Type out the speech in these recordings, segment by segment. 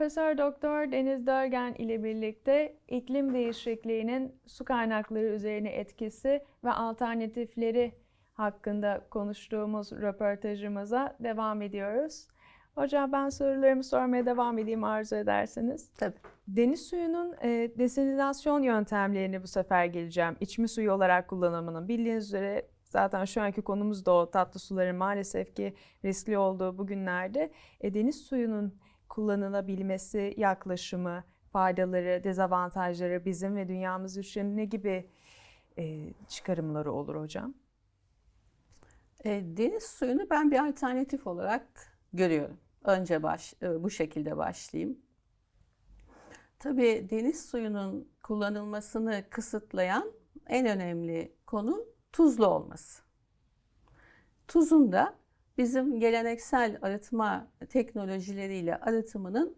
Profesör Doktor Deniz Dörgen ile birlikte iklim değişikliğinin su kaynakları üzerine etkisi ve alternatifleri hakkında konuştuğumuz röportajımıza devam ediyoruz. Hocam ben sorularımı sormaya devam edeyim arzu ederseniz. Tabii. Deniz suyunun e, desalinasyon yöntemlerini bu sefer geleceğim. İçme suyu olarak kullanımının bildiğiniz üzere zaten şu anki konumuz da o tatlı suların maalesef ki riskli olduğu bugünlerde e, deniz suyunun kullanılabilmesi yaklaşımı, faydaları, dezavantajları bizim ve dünyamız için ne gibi e, çıkarımları olur hocam? E, deniz suyunu ben bir alternatif olarak görüyorum. Önce baş, e, bu şekilde başlayayım. Tabii deniz suyunun kullanılmasını kısıtlayan en önemli konu tuzlu olması. Tuzun da bizim geleneksel arıtma teknolojileriyle arıtımının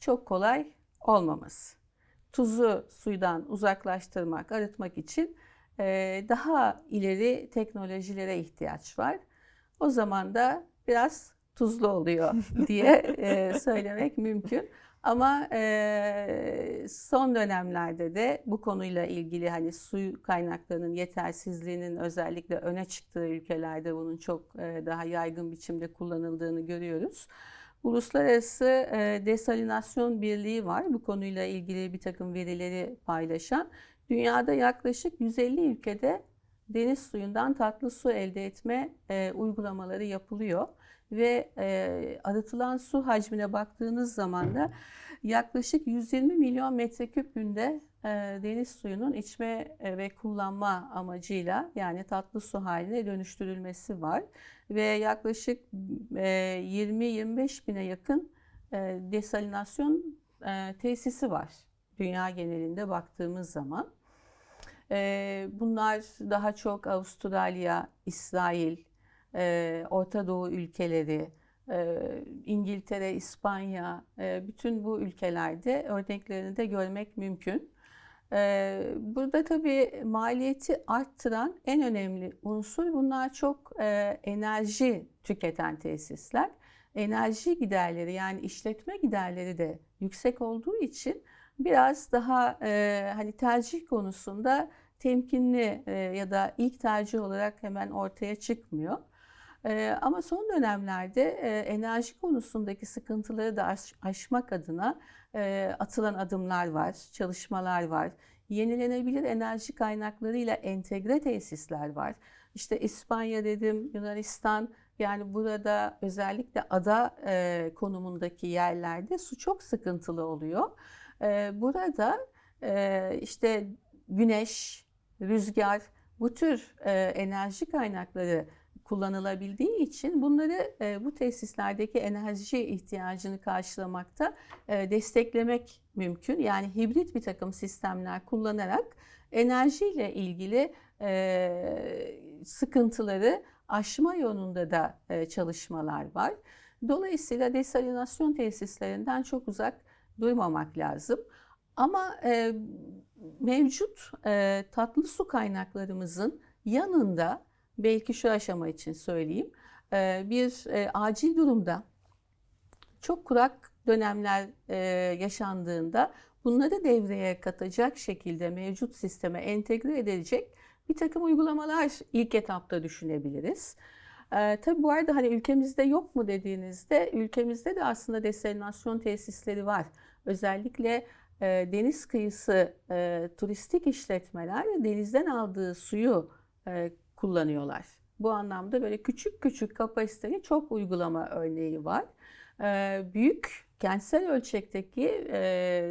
çok kolay olmaması. Tuzu suydan uzaklaştırmak, arıtmak için e, daha ileri teknolojilere ihtiyaç var. O zaman da biraz tuzlu oluyor diye e, söylemek mümkün. Ama e, son dönemlerde de bu konuyla ilgili hani su kaynaklarının yetersizliğinin özellikle öne çıktığı ülkelerde bunun çok e, daha yaygın biçimde kullanıldığını görüyoruz. Uluslararası e, Desalinasyon Birliği var. Bu konuyla ilgili bir takım verileri paylaşan. Dünyada yaklaşık 150 ülkede deniz suyundan tatlı su elde etme e, uygulamaları yapılıyor ve e, arıtılan su hacmine baktığınız zaman da yaklaşık 120 milyon metreküp günde e, deniz suyunun içme ve kullanma amacıyla yani tatlı su haline dönüştürülmesi var ve yaklaşık e, 20-25 bine yakın e, desalinasyon e, tesisi var dünya genelinde baktığımız zaman. Bunlar daha çok Avustralya, İsrail, Orta Doğu ülkeleri, İngiltere, İspanya, bütün bu ülkelerde örneklerini de görmek mümkün. Burada tabii maliyeti arttıran en önemli unsur bunlar çok enerji tüketen tesisler. Enerji giderleri yani işletme giderleri de yüksek olduğu için biraz daha hani tercih konusunda temkinli ya da ilk tercih olarak hemen ortaya çıkmıyor. Ama son dönemlerde enerji konusundaki sıkıntıları da aş, aşmak adına atılan adımlar var, çalışmalar var. Yenilenebilir enerji kaynaklarıyla entegre tesisler var. İşte İspanya dedim, Yunanistan yani burada özellikle ada konumundaki yerlerde su çok sıkıntılı oluyor. Burada işte güneş, rüzgar bu tür enerji kaynakları kullanılabildiği için bunları e, bu tesislerdeki enerji ihtiyacını karşılamakta e, desteklemek mümkün. Yani hibrit bir takım sistemler kullanarak enerjiyle ilgili e, sıkıntıları aşma yolunda da e, çalışmalar var. Dolayısıyla desalinasyon tesislerinden çok uzak durmamak lazım. Ama e, mevcut e, tatlı su kaynaklarımızın yanında belki şu aşama için söyleyeyim. E, bir e, acil durumda çok kurak dönemler e, yaşandığında bunları devreye katacak şekilde mevcut sisteme entegre edilecek bir takım uygulamalar ilk etapta düşünebiliriz. Ee, tabii bu arada hani ülkemizde yok mu dediğinizde ülkemizde de aslında desalinasyon tesisleri var. Özellikle e, deniz kıyısı e, turistik işletmeler denizden aldığı suyu e, kullanıyorlar. Bu anlamda böyle küçük küçük kapasiteli çok uygulama örneği var. E, büyük kentsel ölçekteki e,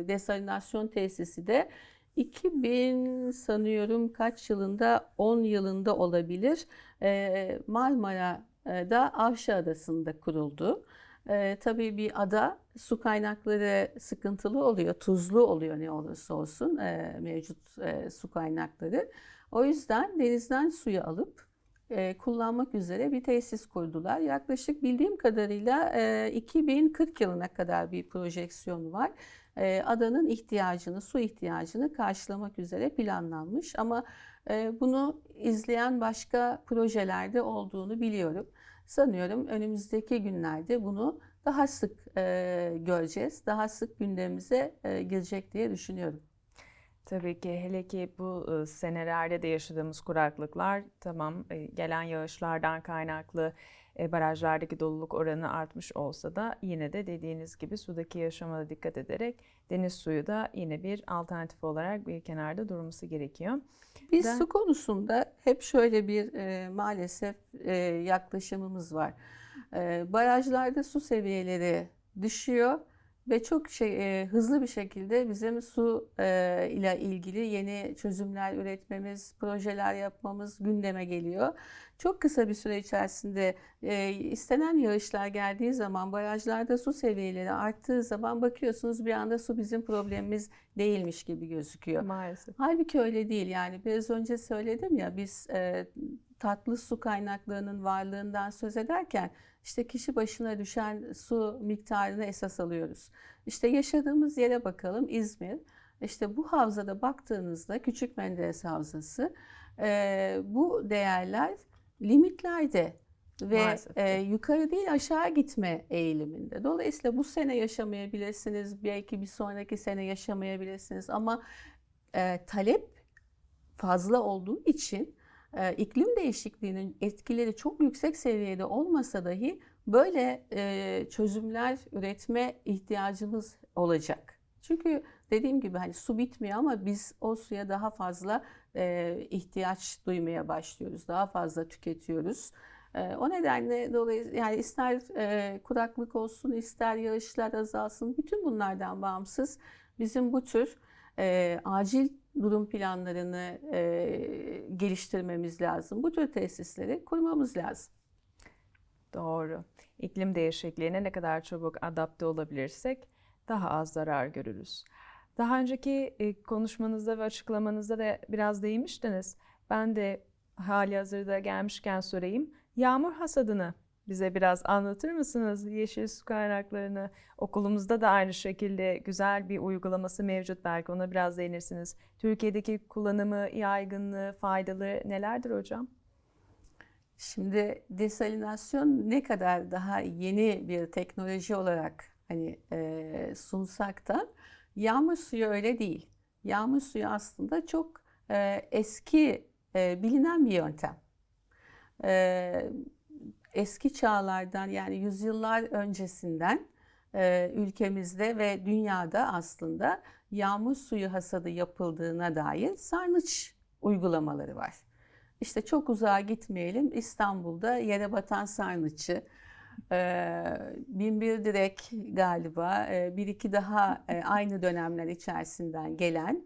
desalinasyon tesisi de 2000 sanıyorum kaç yılında 10 yılında olabilir e, Marmara'da Avşa Adası'nda kuruldu. E, tabii bir ada su kaynakları sıkıntılı oluyor, tuzlu oluyor ne olursa olsun e, mevcut e, su kaynakları. O yüzden denizden suyu alıp e, kullanmak üzere bir tesis kurdular. Yaklaşık bildiğim kadarıyla e, 2040 yılına kadar bir projeksiyon var. E, adanın ihtiyacını, su ihtiyacını karşılamak üzere planlanmış. Ama e, bunu izleyen başka projelerde olduğunu biliyorum. Sanıyorum önümüzdeki günlerde bunu daha sık e, göreceğiz, daha sık gündemimize e, girecek diye düşünüyorum. Tabii ki hele ki bu senelerde de yaşadığımız kuraklıklar tamam e, gelen yağışlardan kaynaklı e, barajlardaki doluluk oranı artmış olsa da yine de dediğiniz gibi sudaki yaşama da dikkat ederek deniz suyu da yine bir alternatif olarak bir kenarda durması gerekiyor. Biz Ben- su konusunda hep şöyle bir e, maalesef e, yaklaşımımız var. E, barajlarda su seviyeleri düşüyor ve çok şey e, hızlı bir şekilde bizim su e, ile ilgili yeni çözümler üretmemiz, projeler yapmamız gündeme geliyor. Çok kısa bir süre içerisinde e, istenen yağışlar geldiği zaman barajlarda su seviyeleri arttığı zaman bakıyorsunuz bir anda su bizim problemimiz değilmiş gibi gözüküyor. Maalesef. Halbuki öyle değil yani biraz önce söyledim ya biz e, tatlı su kaynaklarının varlığından söz ederken işte kişi başına düşen su miktarını esas alıyoruz. İşte yaşadığımız yere bakalım İzmir. İşte bu havzada baktığınızda Küçük Menderes Havzası e, bu değerler limitlerde ve Maalesef. e, yukarı değil aşağı gitme eğiliminde. Dolayısıyla bu sene yaşamayabilirsiniz, belki bir sonraki sene yaşamayabilirsiniz ama e, talep fazla olduğu için e, iklim değişikliğinin etkileri çok yüksek seviyede olmasa dahi böyle e, çözümler üretme ihtiyacımız olacak. Çünkü dediğim gibi hani su bitmiyor ama biz o suya daha fazla e, ihtiyaç duymaya başlıyoruz. Daha fazla tüketiyoruz. O nedenle dolayısıyla yani ister kuraklık olsun, ister yağışlar azalsın, bütün bunlardan bağımsız bizim bu tür e, acil durum planlarını e, geliştirmemiz lazım. Bu tür tesisleri kurmamız lazım. Doğru. İklim değişikliğine ne kadar çabuk adapte olabilirsek daha az zarar görürüz. Daha önceki e, konuşmanızda ve açıklamanızda da biraz değinmiştiniz. Ben de hali hazırda gelmişken sorayım. Yağmur hasadını bize biraz anlatır mısınız? Yeşil su kaynaklarını okulumuzda da aynı şekilde güzel bir uygulaması mevcut. Belki ona biraz değinirsiniz. Türkiye'deki kullanımı, yaygınlığı, faydaları nelerdir hocam? Şimdi desalinasyon ne kadar daha yeni bir teknoloji olarak hani e, sunsak da yağmur suyu öyle değil. Yağmur suyu aslında çok e, eski e, bilinen bir yöntem. E, eski çağlardan yani yüzyıllar öncesinden e, ülkemizde ve dünyada aslında yağmur suyu hasadı yapıldığına dair sarnıç uygulamaları var. İşte çok uzağa gitmeyelim. İstanbul'da yere batan sarnıçı, e, Binbir Direk galiba, e, bir iki daha e, aynı dönemler içerisinden gelen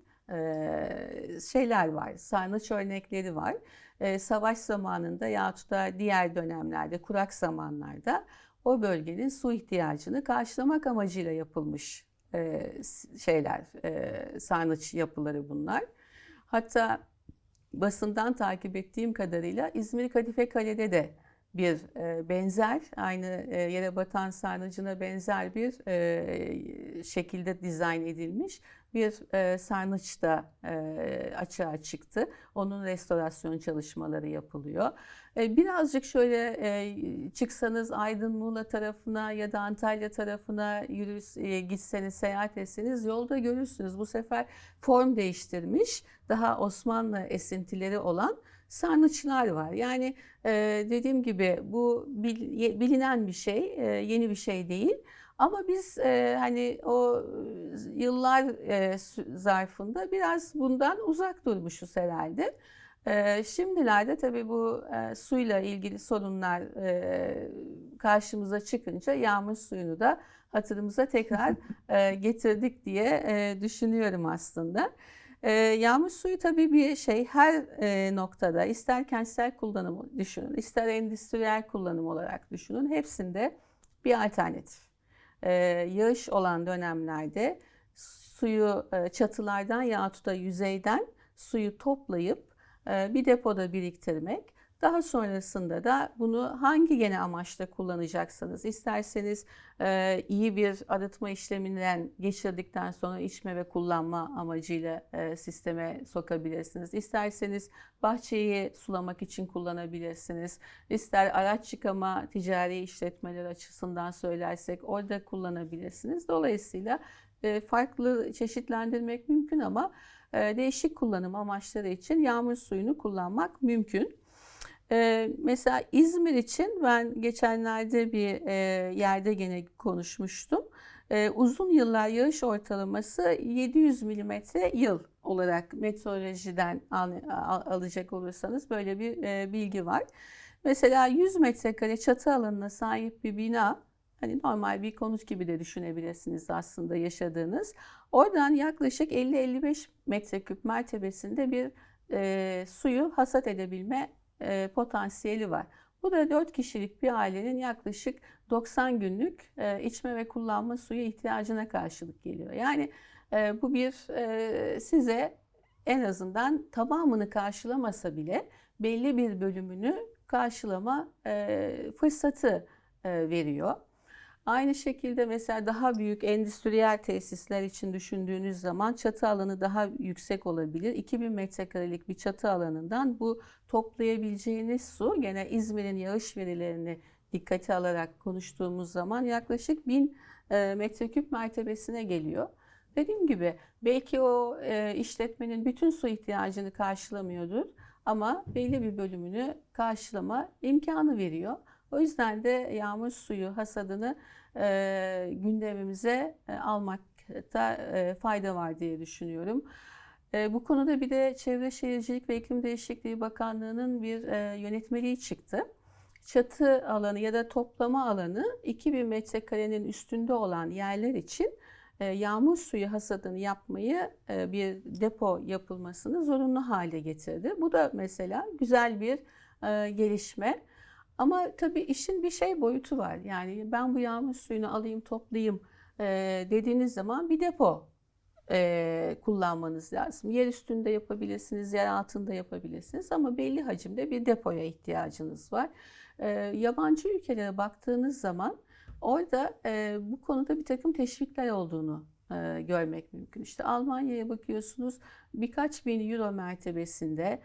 şeyler var. Sarnıç örnekleri var. E, savaş zamanında yahut da diğer dönemlerde, kurak zamanlarda o bölgenin su ihtiyacını karşılamak amacıyla yapılmış e, şeyler, e, sarnıç yapıları bunlar. Hatta basından takip ettiğim kadarıyla İzmir Kadife Kale'de de bir e, benzer, aynı e, yere batan sarnıcına benzer bir e, şekilde dizayn edilmiş bir e, sarnıç da e, açığa çıktı. Onun restorasyon çalışmaları yapılıyor. E, birazcık şöyle e, çıksanız Aydın Muğla tarafına ya da Antalya tarafına yürü, e, gitseniz, seyahat etseniz yolda görürsünüz. Bu sefer form değiştirmiş, daha Osmanlı esintileri olan sarnıçlar var. Yani e, dediğim gibi bu bil- bilinen bir şey, e, yeni bir şey değil. Ama biz e, hani o yıllar e, zarfında biraz bundan uzak durmuşuz herhalde. E, şimdilerde tabii bu e, suyla ilgili sorunlar e, karşımıza çıkınca yağmur suyunu da hatırımıza tekrar e, getirdik diye e, düşünüyorum aslında. E, yağmur suyu tabii bir şey her e, noktada ister kentsel kullanım düşünün, ister endüstriyel kullanım olarak düşünün hepsinde bir alternatif. E, yağış olan dönemlerde suyu e, çatılardan yahut da yüzeyden suyu toplayıp e, bir depoda biriktirmek, Daha sonrasında da bunu hangi gene amaçla kullanacaksınız? İsterseniz e, iyi bir arıtma işleminden geçirdikten sonra içme ve kullanma amacıyla e, sisteme sokabilirsiniz. İsterseniz bahçeyi sulamak için kullanabilirsiniz. İster araç yıkama ticari işletmeler açısından söylersek orada kullanabilirsiniz. Dolayısıyla e, farklı çeşitlendirmek mümkün ama e, değişik kullanım amaçları için yağmur suyunu kullanmak mümkün. Ee, mesela İzmir için ben geçenlerde bir e, yerde gene konuşmuştum. Ee, uzun yıllar yağış ortalaması 700 milimetre yıl olarak meteorolojiden al, al- alacak olursanız böyle bir e, bilgi var. Mesela 100 metrekare çatı alanına sahip bir bina, hani normal bir konut gibi de düşünebilirsiniz aslında yaşadığınız. Oradan yaklaşık 50-55 metreküp mertebesinde bir e, suyu hasat edebilme e, potansiyeli var. Bu da 4 kişilik bir ailenin yaklaşık 90 günlük e, içme ve kullanma suyu ihtiyacına karşılık geliyor. Yani e, bu bir e, size en azından tamamını karşılamasa bile belli bir bölümünü karşılama e, fırsatı e, veriyor. Aynı şekilde mesela daha büyük endüstriyel tesisler için düşündüğünüz zaman çatı alanı daha yüksek olabilir. 2000 metrekarelik bir çatı alanından bu toplayabileceğiniz su gene İzmir'in yağış verilerini dikkate alarak konuştuğumuz zaman yaklaşık 1000 e, metreküp mertebesine geliyor. Dediğim gibi belki o e, işletmenin bütün su ihtiyacını karşılamıyordur ama belli bir bölümünü karşılama imkanı veriyor. O yüzden de yağmur suyu hasadını e, gündemimize e, almakta e, fayda var diye düşünüyorum. E, bu konuda bir de Çevre Şehircilik ve İklim Değişikliği Bakanlığı'nın bir e, yönetmeliği çıktı. Çatı alanı ya da toplama alanı 2000 metrekarenin üstünde olan yerler için e, yağmur suyu hasadını yapmayı e, bir depo yapılmasını zorunlu hale getirdi. Bu da mesela güzel bir e, gelişme. Ama tabii işin bir şey boyutu var. Yani ben bu yağmur suyunu alayım toplayayım e, dediğiniz zaman bir depo e, kullanmanız lazım. Yer üstünde yapabilirsiniz, yer altında yapabilirsiniz ama belli hacimde bir depoya ihtiyacınız var. E, yabancı ülkelere baktığınız zaman orada bu konuda bir takım teşvikler olduğunu görmek mümkün. İşte Almanya'ya bakıyorsunuz birkaç bin euro mertebesinde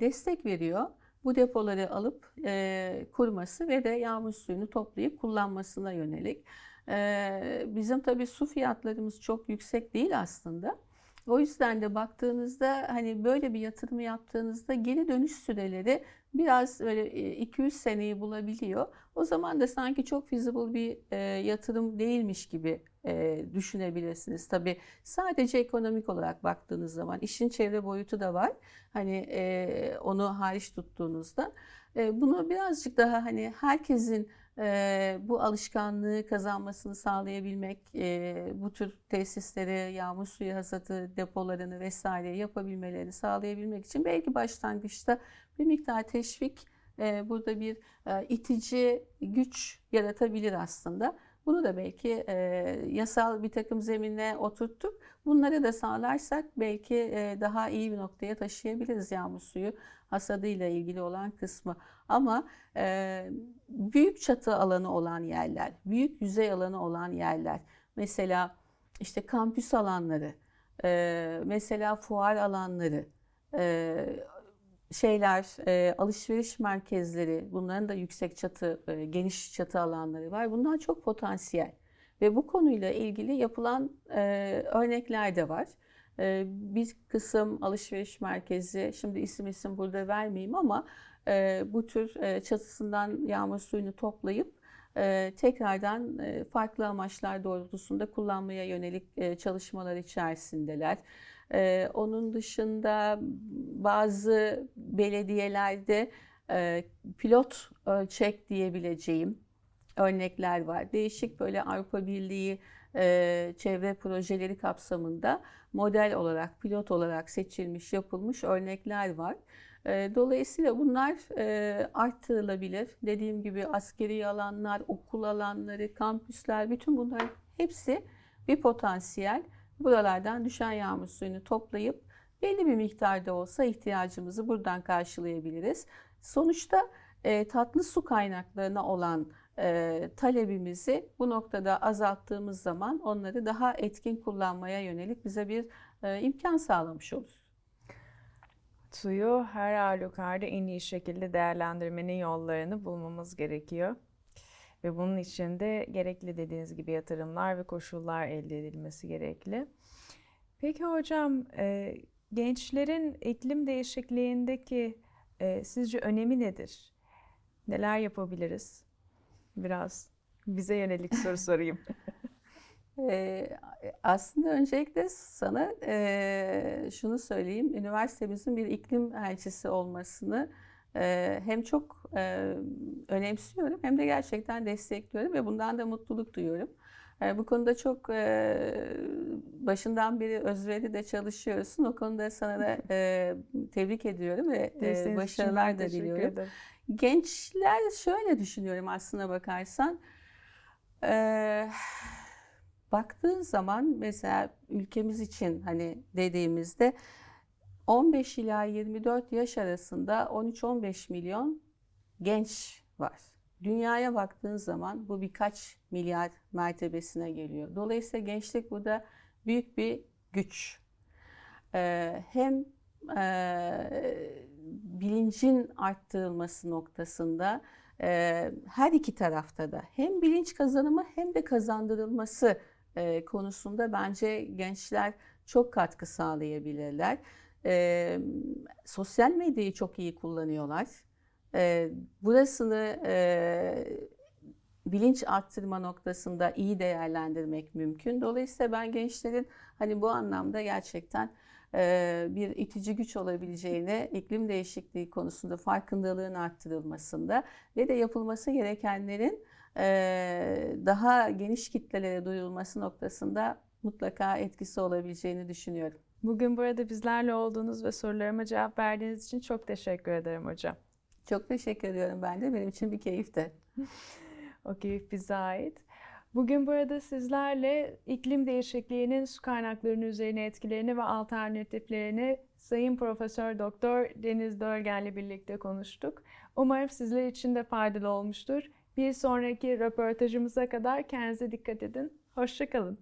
destek veriyor bu depoları alıp e, kurması ve de yağmur suyunu toplayıp kullanmasına yönelik. E, bizim tabii su fiyatlarımız çok yüksek değil aslında. O yüzden de baktığınızda hani böyle bir yatırımı yaptığınızda geri dönüş süreleri biraz böyle 2-3 seneyi bulabiliyor. O zaman da sanki çok feasible bir e, yatırım değilmiş gibi e, düşünebilirsiniz. Tabii sadece ekonomik olarak baktığınız zaman işin çevre boyutu da var. Hani e, onu hariç tuttuğunuzda e, bunu birazcık daha hani herkesin e, bu alışkanlığı kazanmasını sağlayabilmek, e, bu tür tesisleri, yağmur suyu hasatı depolarını vesaire yapabilmelerini sağlayabilmek için belki başlangıçta bir miktar teşvik e, burada bir e, itici güç yaratabilir aslında. Bunu da belki e, yasal bir takım zeminle oturttuk. Bunları da sağlarsak belki e, daha iyi bir noktaya taşıyabiliriz yağmur suyu hasadıyla ilgili olan kısmı. Ama e, büyük çatı alanı olan yerler, büyük yüzey alanı olan yerler, mesela işte kampüs alanları, e, mesela fuar alanları, e, şeyler, e, alışveriş merkezleri, bunların da yüksek çatı, e, geniş çatı alanları var. Bunlar çok potansiyel ve bu konuyla ilgili yapılan e, örnekler de var. E, bir kısım alışveriş merkezi, şimdi isim isim burada vermeyeyim ama e, bu tür e, çatısından yağmur suyunu toplayıp e, tekrardan farklı amaçlar doğrultusunda kullanmaya yönelik çalışmalar içerisindeler. Ee, onun dışında bazı belediyelerde pilot ölçek diyebileceğim örnekler var. Değişik böyle Avrupa Birliği e, çevre projeleri kapsamında model olarak, pilot olarak seçilmiş, yapılmış örnekler var. E, dolayısıyla bunlar e, arttırılabilir. Dediğim gibi askeri alanlar, okul alanları, kampüsler, bütün bunların hepsi bir potansiyel buralardan düşen yağmur suyunu toplayıp belli bir miktarda olsa ihtiyacımızı buradan karşılayabiliriz. Sonuçta e, tatlı su kaynaklarına olan e, talebimizi bu noktada azalttığımız zaman onları daha etkin kullanmaya yönelik bize bir e, imkan sağlamış olur. Suyu her halükarda en iyi şekilde değerlendirmenin yollarını bulmamız gerekiyor. Ve bunun için de gerekli dediğiniz gibi yatırımlar ve koşullar elde edilmesi gerekli. Peki hocam, e, gençlerin iklim değişikliğindeki e, sizce önemi nedir? Neler yapabiliriz? Biraz bize yönelik soru sorayım. Ee, aslında öncelikle sana eee, şunu söyleyeyim. Üniversitemizin bir iklim elçisi olmasını eee, hem çok eee, önemsiyorum hem de gerçekten destekliyorum ve bundan da mutluluk duyuyorum. Eee, bu konuda çok eee, başından beri özverili de çalışıyorsun. O konuda sana da eee, tebrik ediyorum ve için başarılar da diliyorum. ederim. Gençler şöyle düşünüyorum aslına bakarsan. Eee, baktığın zaman mesela ülkemiz için hani dediğimizde 15 ila 24 yaş arasında 13-15 milyon genç var. Dünyaya baktığın zaman bu birkaç milyar mertebesine geliyor. Dolayısıyla gençlik burada büyük bir güç. Eee, hem eee, bilincin arttırılması noktasında eee, her iki tarafta da hem bilinç kazanımı hem de kazandırılması eee, konusunda bence gençler çok katkı sağlayabilirler. Eee, sosyal medyayı çok iyi kullanıyorlar. Eee, burasını eee, bilinç arttırma noktasında iyi değerlendirmek mümkün. Dolayısıyla ben gençlerin hani bu anlamda gerçekten bir itici güç olabileceğini, iklim değişikliği konusunda farkındalığın arttırılmasında ve de yapılması gerekenlerin daha geniş kitlelere duyurulması noktasında mutlaka etkisi olabileceğini düşünüyorum. Bugün burada bizlerle olduğunuz ve sorularıma cevap verdiğiniz için çok teşekkür ederim hocam. Çok teşekkür ediyorum ben de. Benim için bir keyifti. O keyif bize ait. Bugün burada sizlerle iklim değişikliğinin su kaynaklarının üzerine etkilerini ve alternatiflerini Sayın Profesör Doktor Deniz Dölgen'le birlikte konuştuk. Umarım sizler için de faydalı olmuştur. Bir sonraki röportajımıza kadar kendinize dikkat edin. Hoşçakalın.